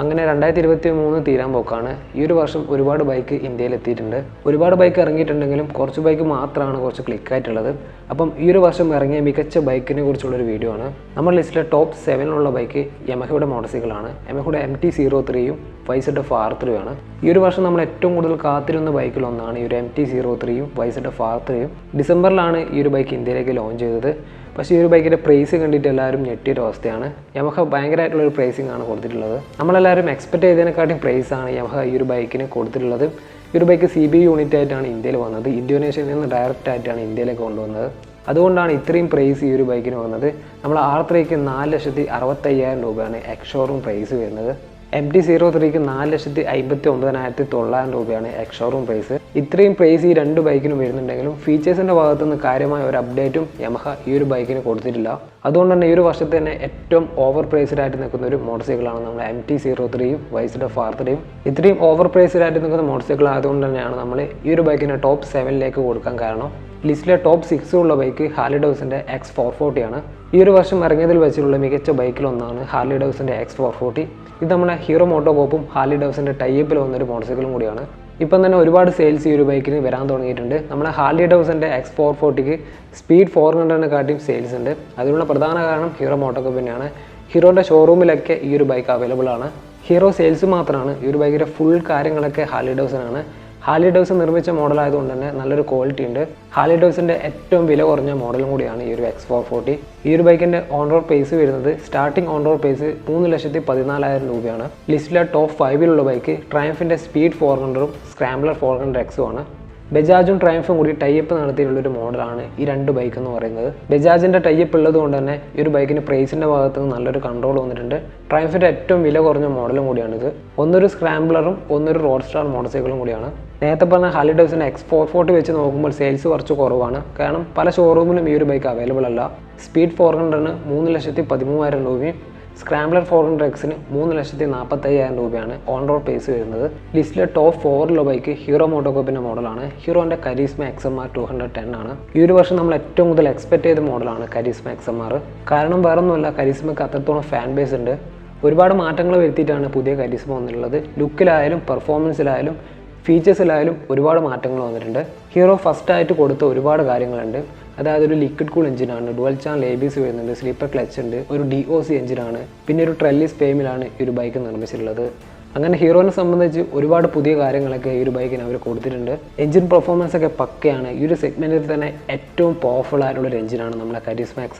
അങ്ങനെ രണ്ടായിരത്തി ഇരുപത്തി മൂന്ന് തീരാൻ പോക്കാണ്. ഈ ഒരു വർഷം ഒരുപാട് ബൈക്ക് ഇന്ത്യയിൽ എത്തിയിട്ടുണ്ട് ഒരുപാട് ബൈക്ക് ഇറങ്ങിയിട്ടുണ്ടെങ്കിലും കുറച്ച് ബൈക്ക് മാത്രമാണ് കുറച്ച് ക്ലിക്കായിട്ടുള്ളത് അപ്പം ഈ ഒരു വർഷം ഇറങ്ങിയ മികച്ച ബൈക്കിനെ കുറിച്ചുള്ളൊരു വീഡിയോ ആണ്. നമ്മുടെ ലിസ്റ്റിലെ ടോപ്പ് സെവനിലുള്ള ബൈക്ക് യമഹയുടെ മോട്ടോർസൈക്കിളാണ് യമഹയുടെ എം ടി സീറോ ത്രീയും വൈസെഡ് എഫ് ആർ ത്രീയും ആണ്. ഈ ഒരു വർഷം നമ്മൾ ഏറ്റവും കൂടുതൽ കാത്തിരുന്ന ബൈക്കിലൊന്നാണ് ഈ ഒരു എം ടി സീറോ ത്രീയും വൈസെഡ് എഫ് ആർ ത്രീയും ഡിസംബറിലാണ് ഈ ഒരു ബൈക്ക് ഇന്ത്യയിലേക്ക് ലോഞ്ച് ചെയ്തത്. പക്ഷേ ഈ ഒരു ബൈക്കിന്റെ പ്രൈസ് കണ്ടിട്ട് എല്ലാവരും ഞെട്ടിയൊരു അവസ്ഥയാണ് യമഹ ഭയങ്കരമായിട്ടുള്ള ഒരു പ്രൈസിംഗ് ആണ് കൊടുത്തിട്ടുള്ളത്. നമ്മളെല്ലാവരും എക്സ്പെക്ട് ചെയ്തതിനെക്കാട്ടും പ്രൈസ് ആണ് യമഹ ഈ ഒരു ബൈക്കിന് കൊടുത്തിട്ടുള്ളത്. ഈ ഒരു ബൈക്ക് സി ബി യൂണിറ്റ് ആയിട്ടാണ് ഇന്ത്യയിൽ വന്നത്. ഇന്തോനേഷ്യയിൽ നിന്ന് ഡയറക്റ്റ് ആയിട്ടാണ് ഇന്ത്യയിലേക്ക് കൊണ്ടുവന്നത്. അതുകൊണ്ടാണ് ഇത്രയും പ്രൈസ് ഈ ഒരു ബൈക്കിന് വന്നത്. നമ്മൾ ആർ ത്രീക്ക് നാല് ലക്ഷത്തി അറുപത്തയ്യായിരം രൂപയാണ് എക്സ് ഷോറൂം പ്രൈസ് വരുന്നത്. എം ടി സീറോ ത്രീക്ക് നാല് ലക്ഷത്തി അമ്പത്തി ഒമ്പതിനായിരത്തി തൊള്ളായിരം രൂപയാണ് എക്സോറൂം പ്രൈസ് ഇത്രയും പ്രൈസ് ഈ രണ്ട് ബൈക്കിനും വരുന്നുണ്ടെങ്കിലും ഫീച്ചേഴ്സിന്റെ ഭാഗത്തു നിന്ന് കാര്യമായ ഒരു അപ്ഡേറ്റും യമഹ ഈ ഒരു ബൈക്കിന് കൊടുത്തിട്ടില്ല. അതുകൊണ്ട് തന്നെ ഈ ഒരു വർഷത്തെ തന്നെ ഏറ്റവും ഓവർ പ്രൈസ്ഡ് ആയിട്ട് നിൽക്കുന്ന ഒരു മോട്ടോർ സൈക്കിളാണ് നമ്മുടെ എം ടി സീറോ ത്രീയും വൈസ്ഡ് എഫ് ത്രീയും ഇത്രയും ഓവർ പ്രൈസ്ഡ് ആയിട്ട് നിൽക്കുന്ന മോട്ടോർ സൈക്കിൾ ആയതുകൊണ്ട് തന്നെയാണ് നമ്മൾ ഈ ഒരു ബൈക്കിനെ ടോപ്പ് സെവനിലേക്ക് കൊടുക്കാൻ കാരണം ലിസ്റ്റിലെ ടോപ്പ് സിക്സ് ഉള്ള ബൈക്ക് ഹാർലി ഡൗസിന്റെ എക്സ് ഫോർ ഫോർട്ടിയാണ് ഈ ഒരു വർഷം ഇറങ്ങിയതിൽ വെച്ചിട്ടുള്ള മികച്ച ബൈക്കിലൊന്നാണ് ഹാർലി ഡൗസിന്റെ എക്സ് ഫോർ ഫോർട്ടി ഇത് നമ്മുടെ ഹീറോ മോട്ടോ പോപ്പും ഹാർലി ഡൗസിന്റെ ടൈപ്പിൽ വന്നൊരു മോട്ടോർ സൈക്കിളും കൂടിയാണ്. ഇപ്പം തന്നെ ഒരുപാട് സെയിൽസ് ഈ ഒരു ബൈക്കിന് വരാൻ തുടങ്ങിയിട്ടുണ്ട്. നമ്മുടെ ഹാർലി ഡൗസിന്റെ എക്സ് ഫോർ ഫോർട്ടിക്ക് സ്പീഡ് ഫോർ ഹൺഡ്രഡിനെ കാട്ടിയും സെയിൽസ് ഉണ്ട്. അതിനുള്ള പ്രധാന കാരണം ഹീറോ മോട്ടോ തന്നെയാണ്. ഹീറോന്റെ ഷോറൂമിലൊക്കെ ഈ ഒരു ബൈക്ക് അവൈലബിൾ ആണ്. ഹീറോ സെയിൽസ് മാത്രമാണ്. ഈ ഒരു ബൈക്കിന്റെ ഫുൾ കാര്യങ്ങളൊക്കെ ഹാർലി ഡൗസിനാണ് ഹാർലി ഡൗസ് നിർമ്മിച്ച മോഡൽ ആയതുകൊണ്ട് തന്നെ നല്ലൊരു ക്വാളിറ്റി ഉണ്ട്. ഹാലി ഡൗസിന്റെ ഏറ്റവും വില കുറഞ്ഞ മോഡലും കൂടിയാണ് ഈ ഒരു എക്സ് ഫോർ ഫോർട്ടി ഈ ഒരു ബൈക്കിന്റെ ഓൺ റോഡ് പ്രൈസ് വരുന്നത് സ്റ്റാർട്ടിംഗ് ഓൺ റോഡ് പ്രൈസ് മൂന്ന് ലക്ഷത്തി പതിനാലായിരം രൂപയാണ്. ലിസ്റ്റിലെ ടോപ്പ് ഫൈവിലുള്ള ബൈക്ക് ട്രയംഫിന്റെ സ്പീഡ് ഫോർ ഹൺഡ്രഡും സ്ക്രാംബ്ലർ ഫോർ ഹൺഡ്രഡ് എക്സും ആണ്. ബജാജും ട്രയംഫും കൂടി ടൈപ്പ് നടത്തിയിട്ടുള്ള ഒരു മോഡലാണ് ഈ രണ്ട് ബൈക്ക് എന്ന് പറയുന്നത്. ബജാജിന്റെ ടൈപ്പ് ഉള്ളത് കൊണ്ട് തന്നെ ഈ ഒരു ബൈക്കിന് പ്രൈസിന്റെ ഭാഗത്ത് നിന്ന് നല്ലൊരു കൺട്രോൾ വന്നിട്ടുണ്ട്. ട്രയംഫിന്റെ ഏറ്റവും വില കുറഞ്ഞ മോഡലും കൂടിയാണിത്. ഒന്നൊരു സ്ക്രാംബ്ലറും ഒന്നൊരു റോഡ് സ്റ്റാർ മോട്ടോർ സൈക്കിളും കൂടിയാണ്. നേരത്തെ പറഞ്ഞ ഹാലി ഡേവിസിന്റെ എക്സ് ഫോർ ഫോർട്ടി വെച്ച് നോക്കുമ്പോൾ സെയിൽസ് കുറച്ച് കുറവാണ്. കാരണം പല ഷോറൂമിലും ഈ ഒരു ബൈക്ക് അവൈലബിൾ അല്ല. സ്പീഡ് ഫോർ ഹൺഡ്രഡിന് മൂന്ന് ലക്ഷത്തി പതിമൂവായിരം രൂപയും സ്ക്രാംബ്ലർ ഫോർ ഹൺഡ്രഡ് എക്സിന് മൂന്ന് ലക്ഷത്തി നാൽപ്പത്തയ്യായിരം രൂപയാണ് ഓൺ റോഡ് പേസ് വരുന്നത്. ലിസ്റ്റിലെ ടോപ്പ് ഫോറിലുള്ള ബൈക്ക് ഹീറോ മോട്ടോകോപ്പിന്റെ മോഡലാണ് ഹീറോന്റെ Karizma X M R two hundred ten ആണ്. ഈ ഒരു വർഷം നമ്മൾ ഏറ്റവും കൂടുതൽ എക്സ്പെക്ട് ചെയ്ത മോഡലാണ് കരീസ്മ എക്സ് എം ആർ കാരണം വേറൊന്നുമല്ല കരീസ്മയ്ക്ക് അത്രത്തോളം ഫാൻ ബേസ് ഉണ്ട്. ഒരുപാട് മാറ്റങ്ങൾ വരുത്തിയിട്ടാണ് പുതിയ കരീസ്മ വന്നിട്ടുള്ളത്. ലുക്കിലായാലും പെർഫോമൻസിലായാലും ഫീച്ചേഴ്സിലായാലും ഒരുപാട് മാറ്റങ്ങൾ വന്നിട്ടുണ്ട്. ഹീറോ ഫസ്റ്റ് ആയിട്ട് കൊടുത്ത ഒരുപാട് കാര്യങ്ങളുണ്ട്. അതായത് ഒരു ലിക്വിഡ് കൂൾ എഞ്ചിനാണ് dual channel A B C വരുന്നുണ്ട്. സ്ലീപ്പർ ക്ലച്ച് ഉണ്ട്. ഒരു ഡി ഒ സി എഞ്ചിനാണ് പിന്നെ ഒരു ട്രെല്ലിസ് പേമിലാണ് ഈ ഒരു ബൈക്ക് നിർമ്മിച്ചിട്ടുള്ളത്. അങ്ങനെ ഹീറോനെ സംബന്ധിച്ച് ഒരുപാട് പുതിയ കാര്യങ്ങളൊക്കെ ഈ ഒരു ബൈക്കിന് അവർ കൊടുത്തിട്ടുണ്ട്. എഞ്ചിൻ പെർഫോമൻസ് ഒക്കെ പക്കയാണ്. ഈ ഒരു സെഗ്മെന്റിൽ തന്നെ ഏറ്റവും പവർഫുൾ ആയിട്ടുള്ള ഒരു എഞ്ചിനാണ് നമ്മുടെ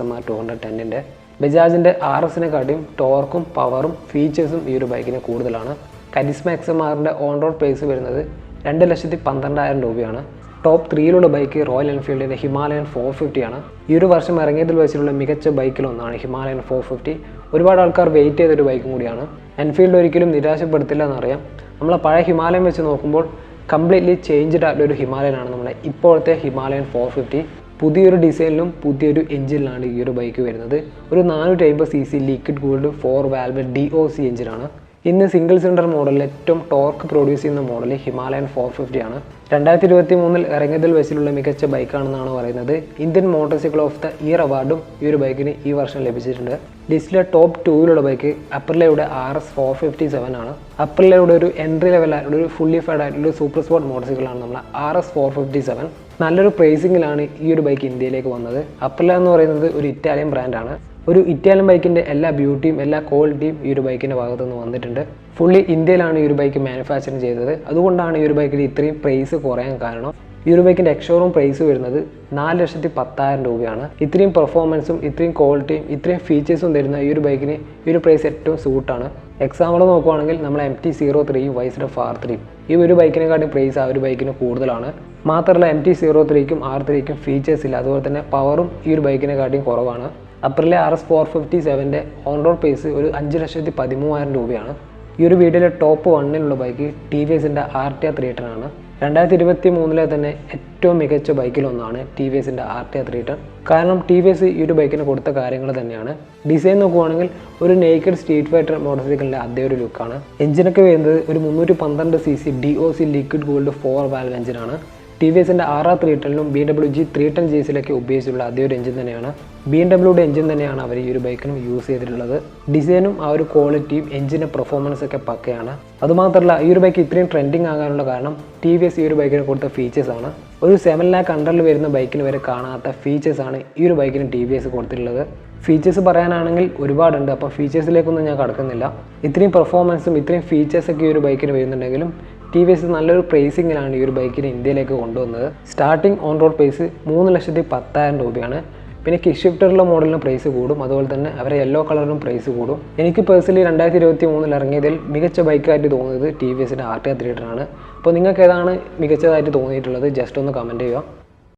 എം ആർ ടു ഹൺഡ്രഡ് ടെന്നിന്റെ ബജാജിന്റെ ആർ എസിനെക്കാട്ടിയും ടോർക്കും പവറും ഫീച്ചേഴ്സും ഈ ഒരു ബൈക്കിന് കൂടുതലാണ്. കരിസ്മ എക്സ് എം ആറിന്റെ ഓൺ റോഡ് പ്രൈസ് വരുന്നത് രണ്ട് ലക്ഷത്തി പന്ത്രണ്ടായിരം രൂപയാണ്. ടോപ്പ് ത്രീയിലുള്ള ബൈക്ക് റോയൽ എൻഫീൽഡിന്റെ ഹിമാലയൻ ഫോർ ഫിഫ്റ്റി ആണ്. ഈ ഒരു വർഷം ഇറങ്ങിയതിൽ വെച്ചിട്ടുള്ള മികച്ച ബൈക്കിലൊന്നാണ് ഹിമാലയൻ ഫോർ ഫിഫ്റ്റി ഒരുപാട് ആൾക്കാർ വെയിറ്റ് ചെയ്തൊരു ബൈക്കും കൂടിയാണ്. എൻഫീൽഡ് ഒരിക്കലും നിരാശപ്പെടുത്തില്ല എന്നറിയാം നമ്മളെ പഴയ ഹിമാലയം വെച്ച് നോക്കുമ്പോൾ കംപ്ലീറ്റ്ലി ചേഞ്ച്ഡ് ആയിട്ടുള്ള ഒരു ഹിമാലയനാണ് നമ്മുടെ ഇപ്പോഴത്തെ ഹിമാലയൻ ഫോർ ഫിഫ്റ്റി പുതിയൊരു ഡിസൈനിലും പുതിയൊരു എഞ്ചിനിലാണ് ഈ ഒരു ബൈക്ക് വരുന്നത്. ഒരു നാനൂറ്റി അമ്പത് C C liquid cooled four valve D O C എഞ്ചിനാണ് ഇന്ന് സിംഗിൾ സിലിണ്ടർ മോഡലിൽ ഏറ്റവും ടോർക്ക് പ്രൊഡ്യൂസ് ചെയ്യുന്ന മോഡൽ ഹിമാലയൻ ഫോർ ഫിഫ്റ്റി ആണ്. രണ്ടായിരത്തി ഇരുപത്തി മൂന്നിൽ ഇറങ്ങിയതിൽ വെച്ചിലുള്ള മികച്ച ബൈക്കാണെന്നാണ് പറയുന്നത്. Indian motorcycle of the year അവാർഡും ഈ ഒരു ബൈക്കിന് ഈ വർഷം ലഭിച്ചിട്ടുണ്ട്. ലിസ്റ്റിലെ ടോപ്പ് ടൂവിലുള്ള bike അപ്പർലയുടെ R S four fifty seven ആണ്. അപ്പർലയുടെ ഒരു എൻട്രി ലെവൽ ആയിട്ടുള്ള ഒരു ഫുള്ളി ഫൈഡ് ആയിട്ടുള്ള സൂപ്പർ സ്പോർട്ട് മോട്ടോർ സൈക്കിളാണ് നമ്മുടെ R S four fifty seven നല്ലൊരു പ്രൈസിങ്ങിലാണ് ഈ ഒരു ബൈക്ക് ഇന്ത്യയിലേക്ക് വന്നത്. അപ്പർല എന്ന് പറയുന്നത് ഒരു ഇറ്റാലിയൻ ബ്രാൻഡാണ് ഒരു ഇറ്റാലിയൻ ബൈക്കിന്റെ എല്ലാ ബ്യൂട്ടിയും എല്ലാ ക്വാളിറ്റിയും ഈ ഒരു ബൈക്കിന്റെ ഭാഗത്തു നിന്ന് വന്നിട്ടുണ്ട്. ഫുള്ളി ഇന്ത്യയിലാണ് ഈ ഒരു ബൈക്ക് മാനുഫാക്ചറിങ് ചെയ്തത്. അതുകൊണ്ടാണ് ഈ ഒരു ബൈക്കിൽ ഇത്രയും പ്രൈസ് കുറയാൻ കാരണം. ഈ ഒരു ബൈക്കിന്റെ എക്സോറൂം പ്രൈസ് വരുന്നത് നാല് ലക്ഷത്തി പത്തായിരം രൂപയാണ്. ഇത്രയും പെർഫോമൻസും ഇത്രയും ക്വാളിറ്റിയും ഇത്രയും ഫീച്ചേഴ്സും തരുന്ന ഈ ഒരു ബൈക്കിന് ഈ ഒരു പ്രൈസ് ഏറ്റവും സൂട്ടാണ് എക്സാമ്പിൾ നോക്കുവാണെങ്കിൽ നമ്മൾ എം ടി സീറോ ത്രീയും വൈസിഡ് ഫാർ ത്രീയും ഈ ഒരു ബൈക്കിനെക്കാട്ടും പ്രൈസ് ആ ഒരു ബൈക്കിന് കൂടുതലാണ്. മാത്രമല്ല എം ടി സീറോ ത്രീക്കും ആർ ത്രീക്കും ഫീച്ചേഴ്സ് ഇല്ല. അതുപോലെ തന്നെ പവറും ഈ ഒരു ബൈക്കിനെക്കാട്ടിയും കുറവാണ്. അപ്പറിലെ ആർ എസ് ഫോർ ഫിഫ്റ്റി സെവന്റെ ഓൺ റോഡ് പ്രൈസ് ഒരു അഞ്ച് ലക്ഷത്തി പതിമൂവായിരം രൂപയാണ്. ഈ ഒരു വീഡിയോയിലെ ടോപ്പ് വണ്ണിലുള്ള ബൈക്ക് ടി വി എസിന്റെ ആർ ടി ത്രീ ടൺ ആണ് രണ്ടായിരത്തി ഇരുപത്തി മൂന്നിലെ തന്നെ ഏറ്റവും മികച്ച ബൈക്കിലൊന്നാണ് ടി വി എസിന്റെ ആർ ടി ത്രീ ടൺ കാരണം ടി വി എസ് ഈ ഒരു ബൈക്കിന് കൊടുത്ത കാര്യങ്ങൾ തന്നെയാണ്. ഡിസൈൻ നോക്കുവാണെങ്കിൽ ഒരു നേക്കഡ് സ്ട്രീറ്റ് ഫൈറ്റർ മോട്ടോർ സൈക്കിളിന്റെ അതേ ഒരു ലുക്കാണ് എഞ്ചിനൊക്കെ വരുന്നത് ഒരു മുന്നൂറ്റി പന്ത്രണ്ട് C C D O C liquid cooled four valve എഞ്ചിനാണ് ടി വി എസിന്റെ R R three ടെനിലും B W G three ten G സിയിലൊക്കെ ഉപയോഗിച്ചിട്ടുള്ള അതേ ഒരു എഞ്ചിൻ തന്നെയാണ്. ബി എം ഡബ്ല്യൂടെ എഞ്ചിൻ തന്നെയാണ് അവർ ഈ ഒരു ബൈക്കിനും യൂസ് ചെയ്തിട്ടുള്ളത്. ഡിസൈനും ആ ഒരു ക്വാളിറ്റിയും എഞ്ചിന്റെ പെർഫോമൻസ് ഒക്കെ പക്കയാണ്. അതുമാത്രമല്ല ഈ ഒരു ബൈക്ക് ഇത്രയും ട്രെൻഡിങ് ആകാനുള്ള കാരണം ടി വി എസ് ഈ ഒരു ബൈക്കിന് കൊടുത്ത ഫീച്ചേഴ്സ് ആണ്. ഒരു സെവൻ ലാക്ക് അണ്ടറിൽ വരുന്ന ബൈക്കിന് വരെ കാണാത്ത ഫീച്ചേഴ്സ് ആണ് ഈ ഒരു ബൈക്കിന് ടി വി എസ് കൊടുത്തിട്ടുള്ളത്. ഫീച്ചേഴ്സ് പറയാനാണെങ്കിൽ ഒരുപാടുണ്ട്. അപ്പോൾ ഫീച്ചേഴ്സിലേക്കൊന്നും ഞാൻ കടക്കുന്നില്ല. ഇത്രയും പെർഫോമൻസും ഇത്രയും ഫീച്ചേഴ്സൊക്കെ ഈ ഒരു ബൈക്കിന് വരുന്നുണ്ടെങ്കിലും ടി വി എസ് നല്ലൊരു പ്രൈസിങ്ങിലാണ് ഈ ഒരു ബൈക്കിന് ഇന്ത്യയിലേക്ക് കൊണ്ടുവന്നത്. സ്റ്റാർട്ടിംഗ് ഓൺ റോഡ് പ്രൈസ് മൂന്ന് ലക്ഷത്തി പത്തായിരം രൂപയാണ്. പിന്നെ കിക്ക് ഷിഫ്റ്ററിലെ മോഡലിന് പ്രൈസ് കൂടും. അതുപോലെ തന്നെ അവരെ യെല്ലോ കളറിനും പ്രൈസ് കൂടും. എനിക്ക് പേഴ്സണലി രണ്ടായിരത്തി ഇരുപത്തി മൂന്നിൽ ഇറങ്ങിയതിൽ മികച്ച ബൈക്കായിട്ട് തോന്നിയത് ടി വി എസിന്റെ ആർ ടി ത്രീ ആണ്. അപ്പോൾ നിങ്ങൾക്ക് ഏതാണ് മികച്ചതായിട്ട് തോന്നിയിട്ടുള്ളത്? ജസ്റ്റ് ഒന്ന് കമന്റ് ചെയ്യുക.